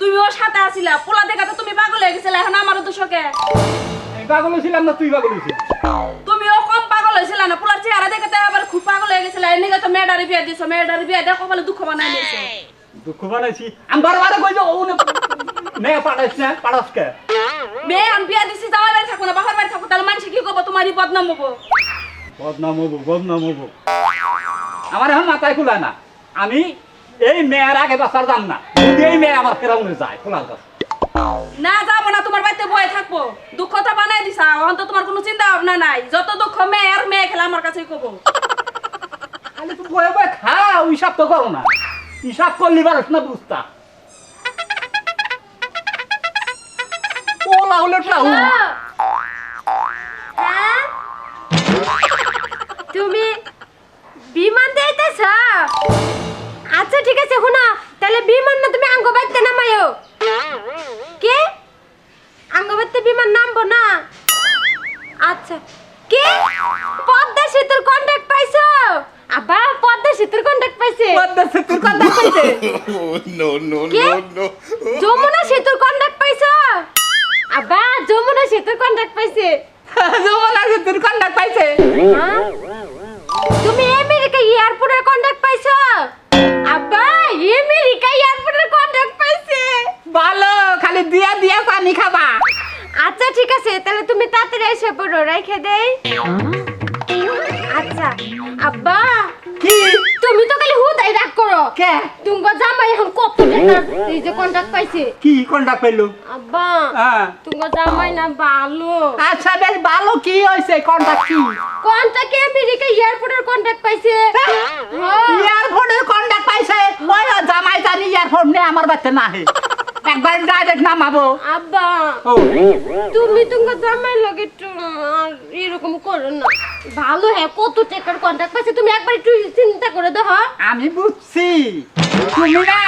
তুমি ওর সাথে আসিলা পোলা দেখা তো তুমি পাগল হয়ে গেছিলে এখন আমারও তো শোকে। আমি পাগল ছিলাম না তুই পাগল হয়েছিস তুমিও কম পাগল হয়েছিল না পোলার চেহারা দেখে তো আবার খুব পাগল হয়ে গেছিলে এর নিকে তো মেয়েটারে বিয়ে দিছো মেয়েটারে বিয়ে দেখো বলে দুঃখ বানাই নিয়েছো দুঃখ বানাইছি? আমি বারবার কই যে ও নে পাঠাইছ না পাঠাস কে? মেয়ে আমি বিয়ে দিছি যাওয়ার বাড়ি থাকো না বাবার বাড়ি থাকো তাহলে মানুষ কি করব তোমারই বদনাম হব। বদনাম হব বদনাম হব। আমার এখন মাথায় খুলায় না আমি এই মেয়ের আগে বাসার যাম না। যদি এই মেয়ে আমার ফেরাউনে যায় খোলার কাছে। না যাব না তোমার বাড়িতে বয়ে থাকব। দুঃখ তো বানাই দিছা এখন তো তোমার কোনো চিন্তা ভাবনা নাই। যত দুঃখ মেয়ে আর মেয়ে খেলে আমার কাছেই কবো। খালি তো বয়ে বয়ে খাও হিসাব তো করো না। হিসাব করলি পারস না বুঝতা। ওলা হলো। হ্যাঁ? তুমি আছে শোনা তাহলে বিমান না তুমি আঙ্গ বাইতে নামায়ো। কে? আঙ্গ বাইতে বিমান নামবো না। আচ্ছা কে? পদ্মা সেতুর কন্ট্যাক্ট পাইছো? আবা পদ্মা সেতুর কন্ট্যাক্ট পাইছে। পদ্মা সেতুর কথা কইছে Oh, no, no, কে? no, no. যমুনা সেতুর কন্ট্যাক্ট পাইছো? আবা যমুনা সেতুর কন্ট্যাক্ট পাইছে। যমুনা সেতুর কথা পাইছে। হ্যাঁ? তুমি আমেরিকা এয়ারপোর্টের কন্ট্যাক্ট পাইছো? আমেরিকা এয়ারপোর্টের কন্ট্যাক্ট পাইছে। ভালো খালি দিয়া দিয়া পানি খাবা। আচ্ছা ঠিক আছে তাহলে তুমি তাড়াতাড়ি এসে পড়ো রেখে দেই। আচ্ছা আব্বা। কি? তুমি তো খালি হুদাই রাগ করো। কে? তুমি জামাই এখন কত টাকা এই যে কন্ট্যাক্ট পাইছে। কি কোনটা পেল আব্বা হ্যাঁ। তুমি জামাই না ভালো। আচ্ছা বেশ ভালো। কি হয়েছে কোনটা কি? কন্ট্যাক্ট আমেরিকা এয়ারপোর্টের কন্ট্যাক্ট পাইছে। হ্যাঁ। এয়ারপোর্টের কন্টাক্ট পাইছে। ওই জামাই জানি এয়ারপোর্ট নে আমার বাচ্চা না হে একবার ডাইরেক্ট নামাবো আব্বা তুমি তোমার জামাই লগে একটু এরকম করো না। ভালো হ্যাঁ কত টাকার কন্ট্যাক্ট পাইছে তুমি একবার একটু চিন্তা করে দেখো। আমি বুঝছি। তুমি না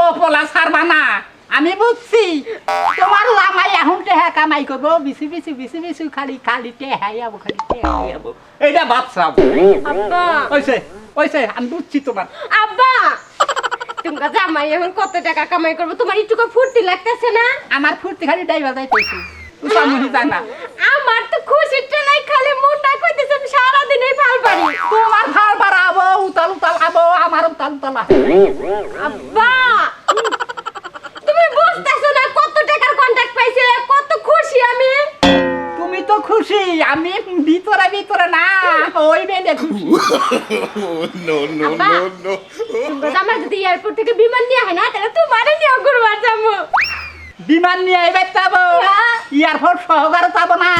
ও পোলা সারবা না। আমি বুঝছি। তোমার লামাই এখন টেহা কামাই করব। বিসি বিসি বিসি বিসি খালি খালি টেহাই যাব খালি টেহাই যাব। এইটা ভাবছাম আব্বা। ওইসে ওইসে আমি বুঝছি তোমার। তোমার জামাই এখন কত টাকা কামাই করব? তোমার একটু ফুর্তি লাগতেছে না? আমার ফুর্তি খালি ডাইবা যাইতেছে। উসামনি আমার তো খুশির টেলাই খালি মনটা কইতেছে আমি সারাদিন এই ফাল পারি তোমার ফাল বাড়াবো উতাল উতাল খাব আমার উতাল উতাল আব্বা! তুমি বুঝতেছো না কত টাকার কত খুশি আমি? তুমি তো খুশি আমি ভিতরে ভিতরে না ওই বেঁধে খুশি। জামাই যদি এয়ারপোর্ট থেকে বিমান নিয়ে হয় না তাহলে তোমারে নিয়ে ঘুরবার যাব। বিমান নিয়ে এবার যাব। হ্যাঁ। এয়ারপোর্ট সহকারে যাব না।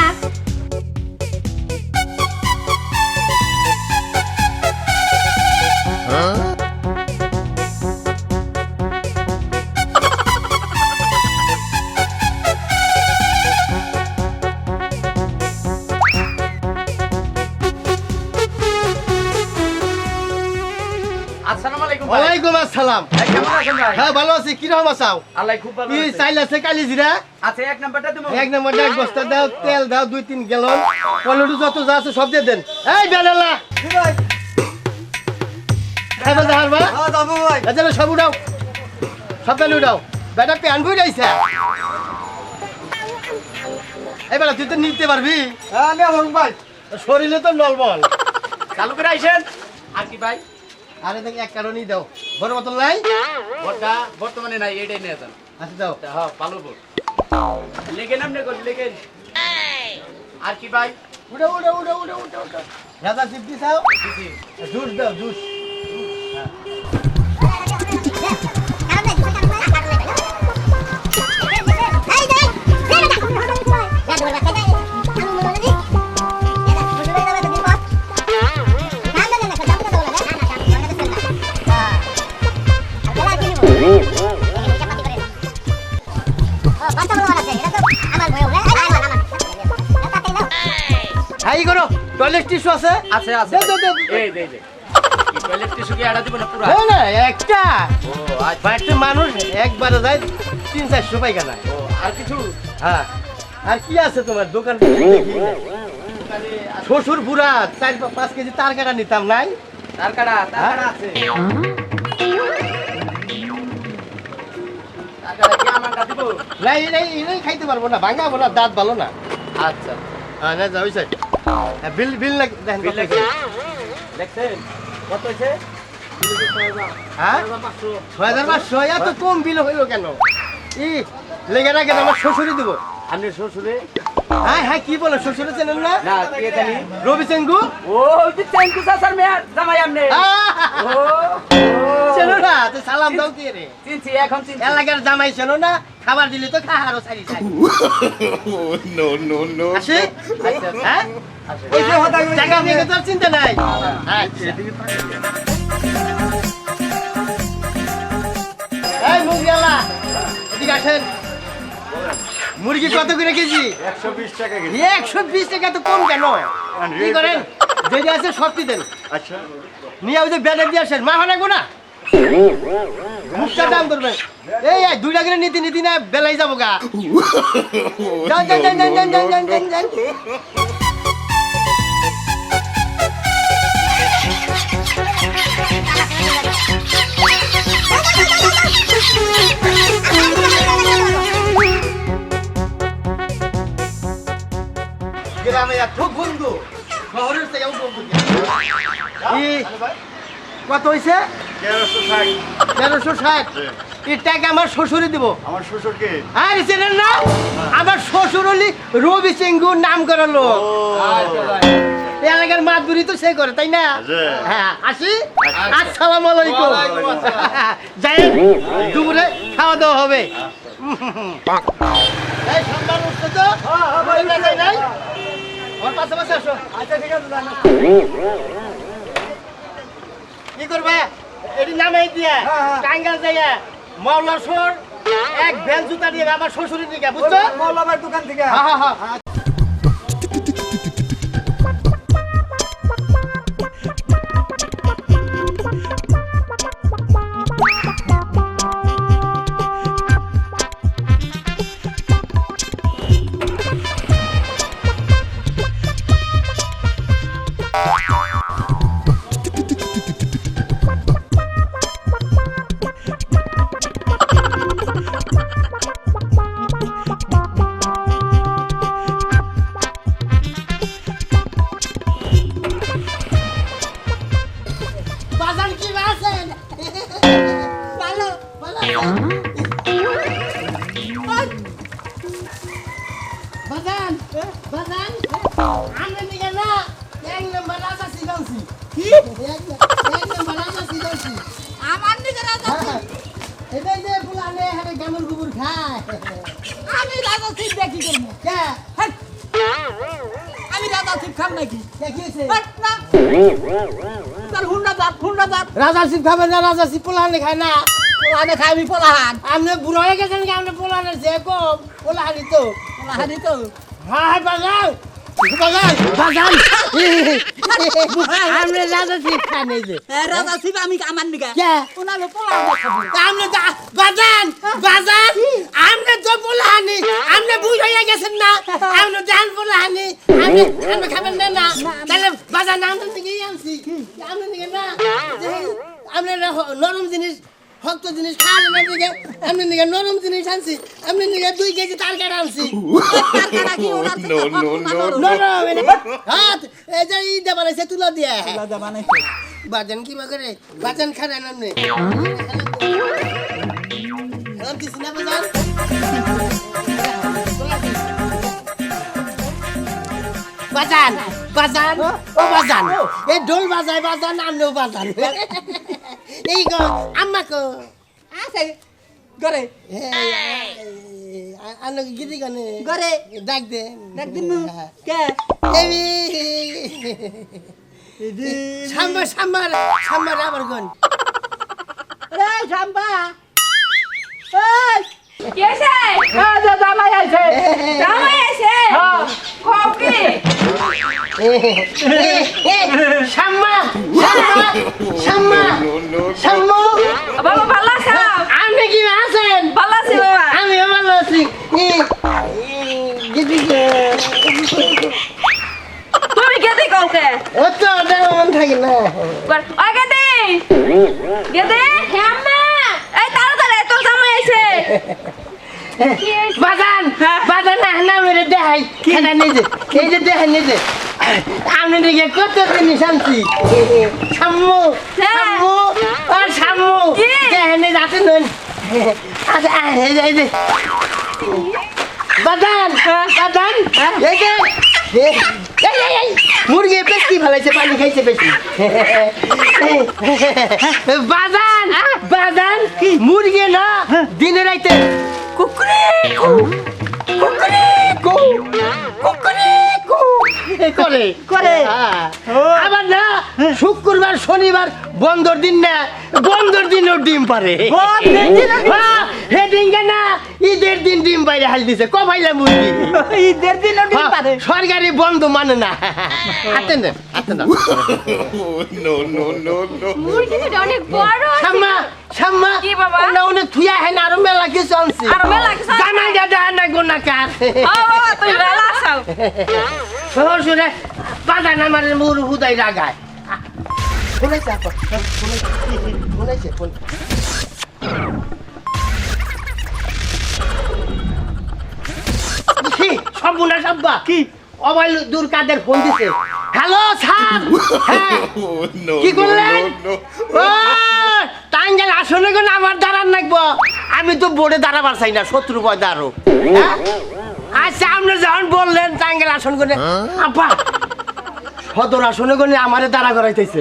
হ্যাঁ ভালো আছি। কি রকম আছাও আল্লাহ খুব ভালো কি আছে। আছে কালি জিরা এক নাম্বারটা দেবো? এক নম্বর এক বস্তা দাও তেল দাও দুই তিন গ্যালন পনেরো যত যা আছে সব দিয়ে দেন। এই বেলালা খাইবা যাহার বা হ্যাঁ যাব ভাই। এজন্য সব উঠাও। সব বেলা উঠাও। বেটা প্যান বই তুই তো নিতে পারবি। হ্যাঁ ভাই। শরীরে তো নলবল চালু করে আর কি ভাই? আরে দেখি এক কারণেই দাও। বড় মতন নাই? বড়টা বর্তমানে নাই এটাই নিয়ে যান। আচ্ছা দাও। হ্যাঁ ভালো বল লেগে নাম নেগো লেগে আর কি ভাই? উড়ে উড়ে উড়ে উড়ে উড়ে উড়ে রাজা সিদ্ধি চাও? জুস দাও জুস। হ্যাঁ। টয়লেট টিস্যু আছে? আছে আছে। দে, দে, দে। এই দে দে টয়লেট টিস্যু কি আড়া দিব না পুরা? না, না, একটা। ও আচ্ছা। বাড়িতে মানুষ একবারে যায় তিন চারশো পাইখানা ও আর কিছু? হ্যাঁ। আর কি আছে তোমার দোকান? শ্বশুর বুড়া চার পাঁচ কেজি তার কাটা নিতাম নাই? তার কাটা তার হ্যাঁ? কাটা আছে। তার কাটা কি আমার কাছে দিব? না এই এই খাইতে পারব না ভাঙাবো না দাঁত ভালো না। আচ্ছা। হ্যাঁ না যাও স্যার বিল বিল দেখেন বিল। হয়েছে? দেখছেন? কত হয়েছে? হ্যাঁ? ছয় হাজার পাঁচশো। এত কম বিল হইল কেন? ই লেগে রাখে আমার শ্বশুরই দেবো। আপনি শ্বশুরে? হ্যাঁ হ্যাঁ কি বলো শ্বশুরে চেনেন না? না কে জানি? রবি চেঙ্গু? ও ওই যে চাচার মেয়ার জামাই আপনি। চেনো না তো সালাম দাও কি রে? চিনছি এখন চিনছি। এলাকার জামাই চেনো না খাবার দিলে তো খা সারি সারি Oh, no, no, no. আসে? আচ্ছা। হ্যাঁ? টাকা নিয়ে তো চিন্তা নাই। এই মুরগিওয়ালা এদিকে আসেন। মুরগি কত করে কেজি? একশো বিশ টাকা একশো বিশ টাকা তো কম কেন? কি করেন? যেটা আছে সবটি দেন। আচ্ছা। নিয়ে ওই যে ব্যানার দিয়ে আসেন। মা হানাগো না মুখটা দাম করবে এই এই দুইটা করে নীতি নীতি না বেলাই যাব গা। যান যান যান যান যান যান যান যান। গ্রামে এত বন্ধু শহরের থেকে বন্ধু কত হয়েছে তেরোশো ষাট। তেরোশো ষাট? এই আমার শ্বশুরে দিব। আমার শ্বশুরকে আরে চেনেন না? আমার শ্বশুর হলি রবি সিংহু নাম করা লোক এলাকার মাতবুরি তো সে করে তাই না? হ্যাঁ আসি? আসসালামু আলাইকুম। যাই দুপুরে খাওয়া দাওয়া হবে আচ্ছা কি করবে? এটি নামাই দিয়ে টাঙ্গাল যাইয়া মাওলা সর এক বেল জুতা দিয়ে আমার শ্বশুরের দিকে বুঝছ? মাওলাবার দোকান থেকে। হ্যাঁ হ্যাঁ আমরা নিকে না এক নম্বর রাজা সিগাউছি কি এক নম্বর রাজা রাজা হ্যাঁ। এটাই যে পুলানে হারে গামুর গুবুর খায় আমি রাজা সিং দেখি করব কে আমি রাজা সিং খাম নাকি দেখিয়েছে তার হুন্ডা দাঁত হুন্ডা রাজা সিং খাবে না রাজা সিং পুলানে খায় না পোলাহানে খাই আমি পোলাহান আপনি বুড়ো হয়ে গেছেন কি আপনি পোলানের যে কম পোলাহানি তো পোলাহানি তো হ্যাঁ বাজান বাজান বাজান। আমরা রাজা সিং খাই যে। রাজা সিং আমি আমার নিকে কে? ওনাকে পোলাহানে আমরা দা- বাজান বাজান আমরা তো পোলাহানি। আমরা বুঝ হয়ে গেছেন না। আমরা জান খাবেন না না। তাহলে বাজান আমরা থেকে আনছি। আমরা না। আমরা নরম জিনিস শক্ত জিনিস খাওয়ার দিকে আমি দিকে নরম জিনিস আনছি আমি দিকে দুই কেজি তার কাটা আনছি। হাত এই যে ই দেবা আছে তুলা দিয়ে। বাজান কি বা করে? বাজান খানা নামনে খেলাম দিছি না বাজান? বাজান বাজান ও বাজান। এই ঢোল বাজায় বাজান আমনেও বাজান। এই গো আম্মা কো। আছে গরে। আনো গিদি গানে গরে। ডাক দে। দেখ দিন কে? সাম্বার সাম্বার সাম্বার আবার গন। এই শাম্পা এই হ্যাঁ, হ্যাঁ। আপনি কি আছেন? ভালো আছি বাবা। আমিও ভালো আছি। তুমি কেটে কাউকে ও তো মন থাকি না। আগে দে বাজান বাজান না না মেরে দেখাই। খেলা নিজে এই যে দেখাই নিজে আপনি দিকে কত জিনিস আনছি। শাম্মু শাম্মু ও শাম্মু। কি? দেখেন এই যাতে নুন আচ্ছা এই যে এই যে। বাজান বাজান এই যে। এই, এই, মুরগি বেশি ফেলাইছে পানি খাইছে বেশি। বাজান বাজান মুরগি না দিনে রাইতে। করে করে। আবার না শুক্রবার শনিবার বন্ধর দিন না বন্ধর দিনও ডিম পারে। হ্যাঁ, হে ডিঙ্গা না ঈদের দিন ডিম বাইরে হাল দিছে ক ভাইলা মুরগি? ঈদের দিন হ্যাঁ, পারে। সরকারি বন্ধ মানে না। আতেন দেন আতেন Oh. অনেক বড়। শাম্মা শাম্মা কি বাবা? না অনেক থুয়া হেন আরও মেলা আরও মেলা দাদা না গোনাকার ও বাবা আমার মুর হুদাই রাগায়। আপা কি সর্বনাশ আব্বা। কি? অবাইল দূর কাদের ফোন দিছে। Hello sir! হ্যাঁ। Oh, কি করলেন. আসলে কোন আমার দাঁড়ান লাগবো? আমি তো বোর্ডে দাঁড়াবার চাই না শত্রু ভয় দাঁড়ো হ্যাঁ? আচ্ছা আপনি যখন বললেন টাঙ্গেল আসন করে। আপা সদর আসনে কোনে আমারে দাঁড়া করাইতেছে?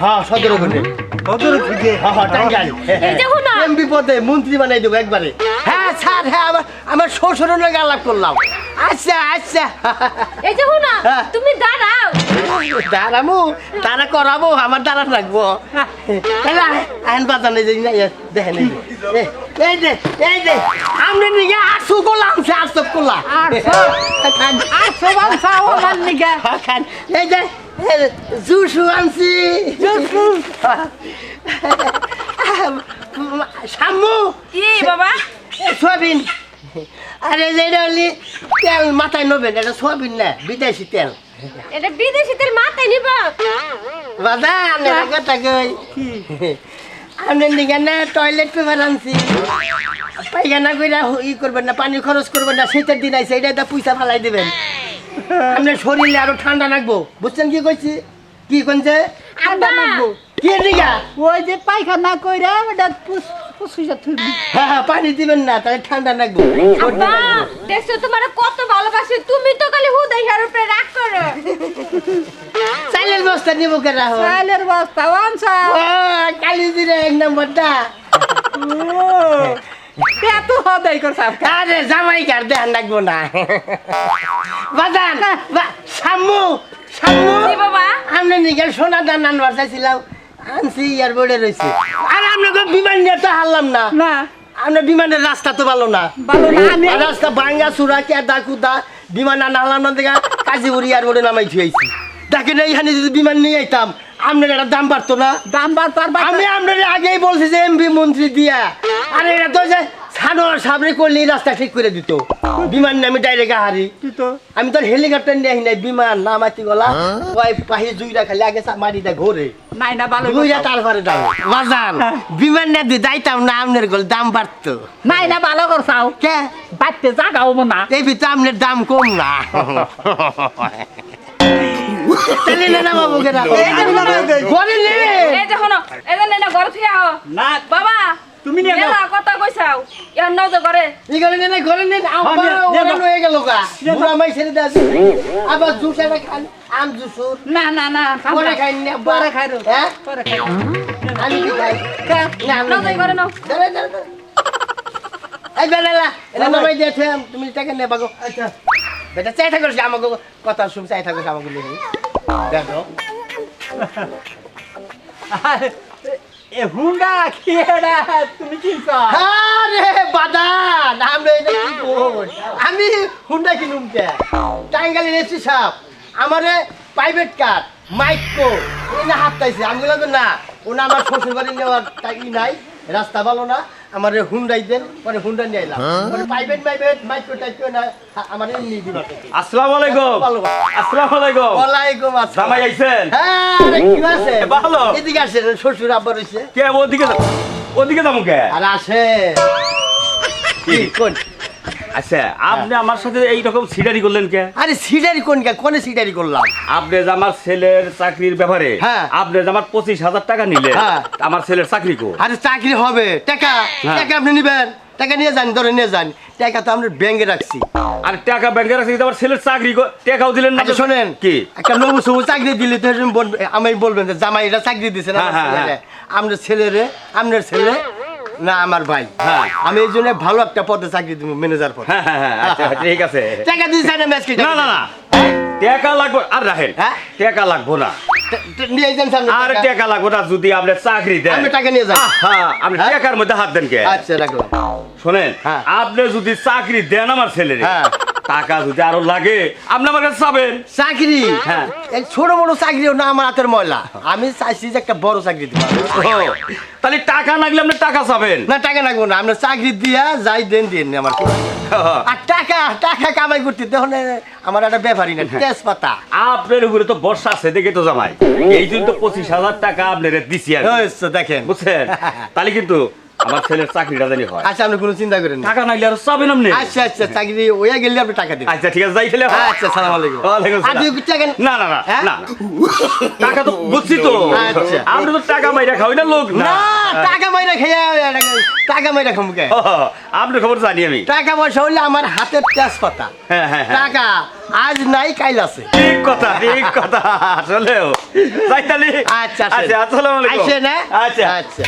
হ্যাঁ সদর কোনে? সদর থেকে হ্যাঁ হ্যাঁ টাঙ্গেল এই দেখো না। এমপি পদে মন্ত্রী বানাই দেবো একবারে। হ্যাঁ স্যার হ্যাঁ আমার আমার শ্বশুরের আলাপ করলাম। আচ্ছা আচ্ছা। এই দেখো না হ্যাঁ। তুমি দাঁড়াও। দাঁড়ামু তারা করাবো আমার দাঁড়া রাখব আইন বাজার নেই দেখেন এই যে, এই- যে এই যে আটশো আমার নিগে। খান। এই যে জুসু আনছি। শাম্মু। কি বাবা? সোয়াবিন। আরে হলি তেল মাথায় নেবেন এটা সোয়াবিন না বিদেশি তেল। এটা বিদেশি তেল মাথায় নিবা। বাদান এটা কথা কই নিকেন না টয়লেট পেপার আনছি। পায়খানা কইরা ই করবেন না পানি খরচ করবেন না শীতের দিন আইছে এটা একটা পয়সা ফালাই দিবেন। আপনার শরীরে আরও ঠান্ডা লাগবো। বুঝছেন কি কইছি? কি কইছে? ঠান্ডা লাগবো। কি দিঘা ওই যে পায়খানা কইরা ওটা হ্যাঁ হ্যাঁ পানি দিবেন না তাহলে ঠান্ডা লাগবো। আব্বা দেখছ তোমার কত ভালোবাসি তুমি তো খালি হুদাই হার উপরে রাগ করো। বস্তা নিবো কে রাখো চালের বস্তা আনছা কালি দিলে এক নম্বরটা। এত হদাই করছাম আরে জামাই কার দেখান লাগবো না। বাজান বা শাম্মু শাম্মু। বাবা? আমরা নিকেল সোনা দান আনবার চাইছিলাম। আনছি এয়ারপোর্টে রয়েছে। আর আপনাকে বিমান নিয়ে তো হারলাম না। না। আমরা বিমানের রাস্তা তো ভালো না। ভালো না রাস্তা ভাঙ্গা চূড়া কেদা কুদা বিমান না নালাম দেখা কাজীপুর এয়ারপোর্টে নামাই থুয়েছি দেখেন এইখানে যদি বিমান নিয়ে আইতাম আপনার একটা দাম বাড়তো না। দাম বাড়তো আমি আপনার আগেই বলছি যে এমপি মন্ত্রী দিয়া। আরে এটা তো যে সানোয়ার সাবরে করলে রাস্তা ঠিক করে দিত। বিমান নিয়ে আমি ডাইরেক্ট হারি তো আমি তো হেলিকপ্টার নিয়ে আহি নাই বিমান না মাতি গলা। ওই পাহি জুইরা খালি আগে মাটিটা ঘোরে। নাই না ভালো জুইরা তারপরে দাম বাজান বিমান না দিয়ে যাইতাম না আপনার গল দাম বাড়তো। নাই না ভালো করছাও কে? বাড়তে জাগাও না এই ভিতরে আপনার দাম কম না। তাহলে না না বাবু কেনা ঘরে নে। এই যে শোনো এই যে না ঘর থেকে আও। না। বাবা। তুমি নিয়ে। মেলা কথা কইছাও। ইয়ার নাও যে ঘরে এই ঘরে নে না ঘরে নে নে, নে, ওরা নে। হয়ে গেল গা। বুড়া মাই ছেড়ে দাস আবার জুস একটা খান আম জুসুর না না না পরে খাই না। পরে খাই রো হ্যাঁ? পরে খাই আমি কি খাই? না আমি নাও যে ঘরে নাও। দাঁড়া দাঁড়া। এই বেলালা এটা নামাই দিয়েছে তুমি টাকা নে বাগো আচ্ছা। বেটা চাই থাকো আমাকে। কথা শুন চাই থাকো আমাকে দেখো এ হুন্ডা কি এটা? তুমি কি কর আরে বাদান আমরা এটা কি কর আমি হুন্ডা কিনুম কে? টাঙ্গালি এসছি সাপ আমারে প্রাইভেট কার মাইক্রো এই না হাত আমি বললাম না ওনা আমার শ্বশুর বাড়ি নেওয়ার নাই। রাস্তা ভালো না আমার হুন্ডাই দেন পরে হুন্ডা নিয়ে এলাম পরে প্রাইভেট প্রাইভেট মাইক্রো টাইক্রো না আমার এমনি দিবা আসসালামু আলাইকুম। আসসালামু আলাইকুম। ওয়ালাইকুম আসসালাম। ভাই আইছেন? হ্যাঁ রে, কি আছে? ভালো। এদিকে আসেন শ্বশুর আব্বা রইছে কে ওদিকে ওদিকে যাব কে? আর আসে কি? কোন? আচ্ছা আপনি আমার সাথে এই সিডারি করলেন কে? আরে সিটারি কোন কা? কোনে সিটারি করলাম? আপনি যে আমার ছেলের চাকরির ব্যাপারে হ্যাঁ। আপনি যে আমার পঁচিশ হাজার টাকা নিলেন হ্যাঁ। আমার ছেলের চাকরি কো? আরে চাকরি হবে। টাকা হ্যাঁ। টাকা আপনি নেবেন। টাকা নিয়ে যান ধরে নিয়ে যান। টাকা তো আমরা ব্যাংকে রাখছি। আর টাকা ব্যাংকে রাখছি আমার ছেলের চাকরি টাকাও দিলেন না আচ্ছা শোনেন কি? একটা নবু সবু চাকরি দিলে তো আমি বলবেন যে জামাই এটা চাকরি দিছে না হ্যাঁ, হ্যাঁ, হ্যাঁ। আপনার ছেলেরে আপনার ছেলে না আমার ভাই হ্যাঁ। আমি এই জন্য ভালো একটা পদে চাকরি দিব ম্যানেজার পদ হ্যাঁ হ্যাঁ হ্যাঁ আচ্ছা ঠিক আছে টাকা দিস না ম্যাচ না না না টাকা লাগবে আর রাহেল হ্যাঁ? টাকা লাগবো না নিয়ে যান সামনে আর টাকা। টাকা লাগবে না যদি আপনি চাকরি দেন আমি টাকা নিয়ে যাই হ্যাঁ আপনি হ্যাঁ? টাকার মধ্যে হাত দেন কে আচ্ছা রাখলাম শোনেন হ্যাঁ। আপনি যদি চাকরি দেন আমার ছেলে হ্যাঁ। টাকা যদি আরও লাগে আপনি আমার কাছে চাবেন। চাকরি? হ্যাঁ। এই ছোট বড় চাকরিও না আমার হাতের ময়লা। আমি চাইছি যে একটা বড় চাকরি দিব তাহলে টাকা লাগলে আপনি টাকা চাবেন? না টাকা লাগবো না আমরা চাকরি দিয়া যাই দেন দিন আমার আর টাকা টাকা কামাই করতে তখন আমার একটা ব্যাপারই না তেজপাতা। আপনার উপরে তো বর্ষা আছে দেখে তো জামাই। এই জন্য তো পঁচিশ হাজার টাকা আপনার দিছি আর দেখেন। বুঝছেন? তাহলে কিন্তু আমার ছেলের চাকরিটা জানি হয়। আচ্ছা আপনি কোনো চিন্তা করেন না। টাকা নাইলে আর চাবেন আপনি আচ্ছা আচ্ছা চাকরি ওয়া গেলে আপনি টাকা দিবেন। আচ্ছা ঠিক আছে যাই ফেলে। আচ্ছা সালাম আলাইকুম। ওয়ালাইকুম সালাম। দুই টাকা না না না হ্যাঁ? না টাকা তো বুঝছি তো। আচ্ছা। আপনি তো টাকা মাইরা খাওয়াই না লোক না। না টাকা মাইরা খেয়ে টাকা মাইরা খামু কে? ও, আপনার খবর জানি আমি। টাকা পয়সা হইলে আমার হাতের তেজপাতা। হ্যাঁ হ্যাঁ হ্যাঁ। টাকা আজ নাই কাইল আছে। ঠিক কথা ঠিক কথা আসলেও। যাই তাহলে। আচ্ছা আচ্ছা আসসালামু আলাইকুম। না আচ্ছা। আচ্ছা।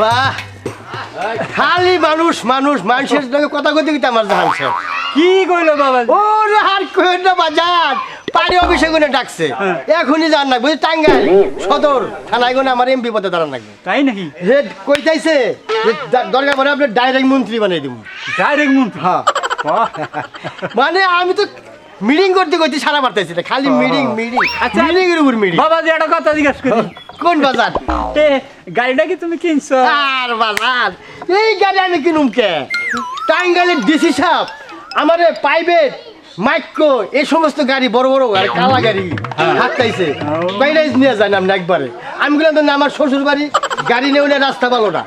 বাহ। খালি মানুষ মানুষ মানুষের সঙ্গে কথা কইতে কইতে আমার জাহান স্যার কি কইলো বাবা ও রে হার কইন না বাজার। পানি অফিসে কোনে ডাকছে। হ্যাঁ। এখনই যান না বুঝি টাঙ্গাইল সদর। থানায় কোনে আমার এমপি পদে দাঁড়ান লাগবে। তাই নাকি? যে দ- দরকার পড়ে আপনি ডাইরেক্ট মন্ত্রী বানিয়ে দিব ডাইরেক্ট মন্ত্রী? হ্যাঁ। মানে আমি তো মিটিং করতে করতে সারা পারতেছি না খালি মিটিং মিটিং। আচ্ছা। মিটিং এর উপর মিটিং। বাবা যে একটা কথা জিজ্ঞেস করি। কোন বাজার? তে গাড়িটা কি তুমি কিনছো? আর বাজার। এই গাড়ি আমি কিনুম কে? টাঙ্গাইলের ডিসি সাহেব আমার প্রাইভেট মাইক্রো এই সমস্ত গাড়ি বড় বড় গাড়ি কালা গাড়ি হাত খাইছে বাইরে নিয়ে যান আপনি একবারে। আমি বললাম তো না আমার শ্বশুর বাড়ি গাড়ি নেও না রাস্তা ভালো না।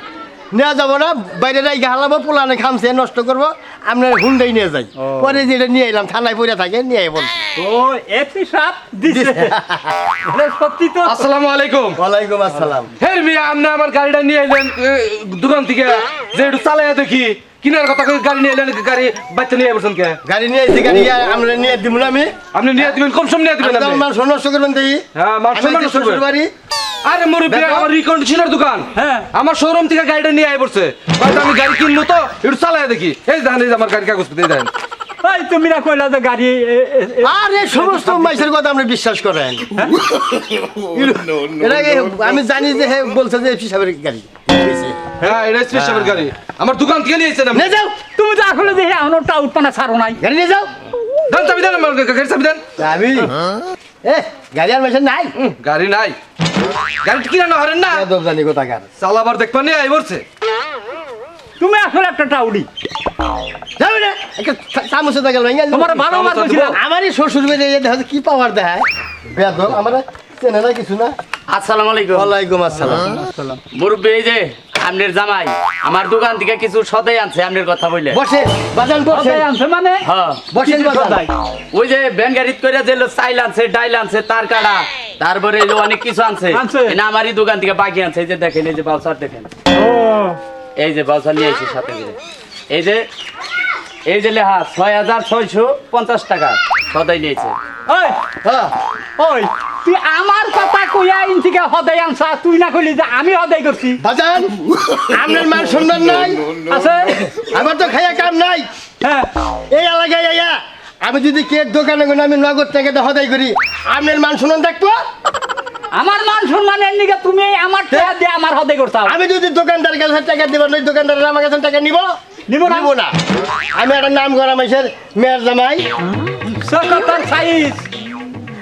নেওয়া যাব না বাইরে যাই হালাবো পোলানে খামছে নষ্ট করব আপনার হুন্ডাই নিয়ে যাই। পরে যেটা নিয়ে এলাম থানায় পড়ে থাকে নিয়ে বল। ও একটি সাপ দিছে। এটা সত্যি তো। আসসালামু আলাইকুম। ওয়ালাইকুম আসসালাম। হের মিয়া আপনি আমার গাড়িটা নিয়ে এলেন দোকান থেকে। যে একটু চালাইয়া দেখি। কিনার কথা কই গাড়ি নিয়ে এলেন গাড়ি বাচ্চা নিয়ে বসেন কে গাড়ি নিয়ে এসে গাড়ি আমরা নিয়ে দিব না আমি আপনি নিয়ে দিবেন কম সম নিয়ে দিবেন আপনি আপনি। আমার নষ্ট করবেন দেখি হ্যাঁ মার আমি সম্মান যে শ্বশুর বাড়ি আরে মুরব্বী দেখো। আমার রিকন্ডিশনার দোকান হ্যাঁ। আমার শোরুম থেকে গাড়িটা নিয়ে আই পড়ছে হয়তো আমি গাড়ি কিনবো তো একটু চালাইয়া দেখি এই দেখেন এই আমার গাড়ি কাগজ এই দেখেন এই তুমি না কইলা যে গাড়ি আর সমস্ত মাইসের কথা আপনি বিশ্বাস করেন আমি জানি যে হে বলছে যে হিসাবের গাড়ি। হ্যাঁ এটা স্পেশাল গাড়ি। আমার দোকান থেকে নিয়েছেন আপনি যাও। তুমি তো আসলে দেখে এখনও টাউট পানা ছাড়ো নাই। গাড়ি নিয়ে যাও। দেন চাবি দেন আমার গাড়ি চাবি দেন। যাবি এ গাড়ি আর মেশিন নাই? গাড়ি নাই। গাড়ি কিনা না হারেন না। দব জানি কোথাকার? চালাবার দেখবেন নিয়ে আই পড়ছে তুমি আসলে একটা টাউডি যাবে না একটা চামচে দেখা গেল তোমার ভালো মাছ ছিল আমারই শ্বশুর বেড়ে দেখো কি পাওয়ার দেখায়? বেদ আমার চেনে না কিছু না। আসসালামু আলাইকুম। ওয়ালাইকুম আসসালাম। মুরব্বী এই যে আপনার জামাই আমার দোকান থেকে কিছু সদাই আনছে আপনার কথা বললে বসে বাজান বসে। আনছে মানে? হ্যাঁ বাজান। সদাই। ওই যে ব্যাঙ্গারিত করে যে চাইল আনছে ডাইল আনছে তার কাটা তারপরে এই যে অনেক কিছু আনছে? না আমারই দোকান থেকে বাকি আনছে এই যে দেখেন এই যে বাউসার দেখেন। ও। এই যে বাউসার নিয়ে এসেছি সাথে করে। এই যে এই যে লেহা ছয় হাজার ছয়শো পঞ্চাশ টাকা। সদাই নিয়েছে। ওই। হ্যাঁ। ওই। তুই আমার কথা কইয়া ইন থেকে হদাই আনছা তুই না কইলি যে আমি হদাই করছি। বাজান আপনার মান সম্মান নাই? আছে? আমার তো খাইয়া কাম নাই। হ্যাঁ। এই এলাকায় আইয়া আমি যদি কেক দোকানে গেলে আমি নগদ থেকে হদাই করি আপনার মান শুনুন দেখব? আমার মান সম্মানের নিকে তুমি আমার টাকা দিয়ে আমার হদাই করছাও। আমি যদি দোকানদার কাছে টাকা দিব না দোকানদার আমার কাছে টাকা নিব? নিব না? নিব না। আমি একটা নাম করা মাইসের মেয়ের জামাই। কত সাইজ।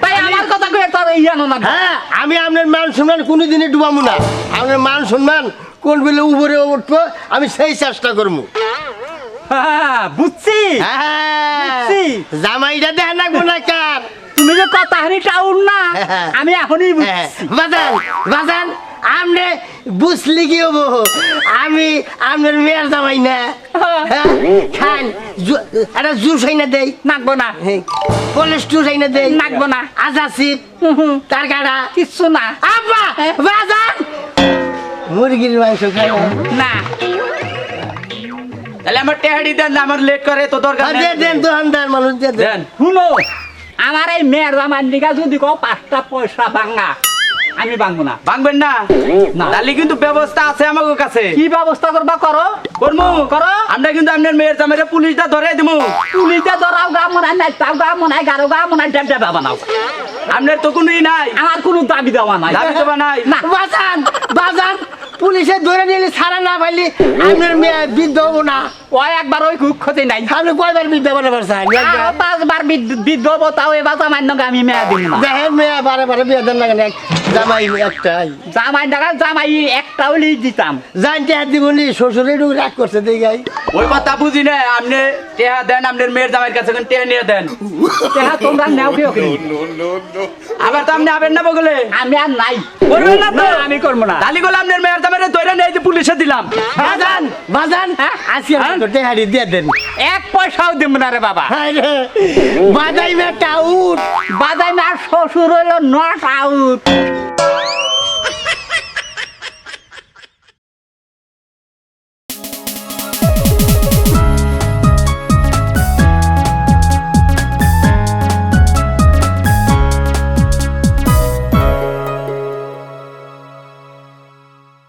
তাই আমার কথা কয়ে তোর ইয়ানো না। হ্যাঁ আমি আপনার মান সম্মান কোনোদিনই ডুবাবো না। আপনার মান সম্মান কোন বেলে উপরে উঠবো আমি সেই চেষ্টা করব। হ্যাঁ, বুঝছি। হ্যাঁ বুঝছি। জামাইটা দেখা না কার তুমি যে কথা হানি টাউন না। আমি এখনই বুঝছি। বাজান বাজান। আপনি বুঝলি কি হব। আমি আপনার মেয়ের জামাই না। হ্যাঁ, খান জু- একটা জুস হয় না দেই। নাকবো না। কোলেস্ট্রল হয় না দেই। নাকবো না। আজাসিপ তার কাটা কিচ্ছু না। আব্বা বাজান। মুরগির মাংস খাই। না। তাহলে আমার টেহাড়ি দেন না, আমার লেট করে তো দরকার। দিয়ে দেন দোকানদার মানুষ দেন দেন। শুনো আমার এই মেয়ের আমার দিকা যদি কও পাঁচটা পয়সা ভাঙা। আমি ভাঙবো না। ভাঙবেন না। তাহলে কিন্তু ব্যবস্থা আছে আমার কাছে। কি ব্যবস্থা করবা? করো। করমু। করো। আমরা কিন্তু আপনার মেয়ের জামাইরে পুলিশটা ধরে দিব পুলিশটা ধরাও গা মনে হয় নাই তাও গা মনে হয় গারো গা মনে হয় ডেবা বানাও আপনার তো কোনোই নাই। আমার কোনো দাবি দেওয়া নাই। দাবি দেওয়া নাই। না। বাজান বাজান। পুলিশে ধরে নিলে সারা না পাইলে আপনার মেয়ে বৃদ্ধ হব না। ওই একবার ওই খুব ক্ষতি নাই। আপনি কয়বার বৃদ্ধ বানা পারছেন? আরও পাঁচবার বিদ্যুৎ হব তাও এবার জামাই নগে আমি মেয়া দিব না। দেখেন মেয়ে বারে বারে বিয়ে দেন না। এক- জামাই একটাই। জামাই টাকা জামাই একটা হলেই দিতাম। জানতে হাত দিব নি শ্বশুরে রাগ করছে দেখাই ওই কথা বুঝি না আপনি টেহা দেন আপনার মেয়ের জামাইয়ের কাছে টেহা নিয়ে দেন। দেখা তোমরা নেও কেউ. আবার তো আপনি আবেন না বগলে? আমি আর নাই। করবেন না আমি করব না। তালি গেলে আপনার মেয়ের জামাইরে ধরে নিয়ে পুলিশে দিলাম। বাজান বাজান। হ্যাঁ? আসি তো হাড়ি দিয়ে দেন। এক পয়সাও দিব না রে বাবা। হায় মেয়ে টাউট বাজাই আর শ্বশুর হইল নট আউট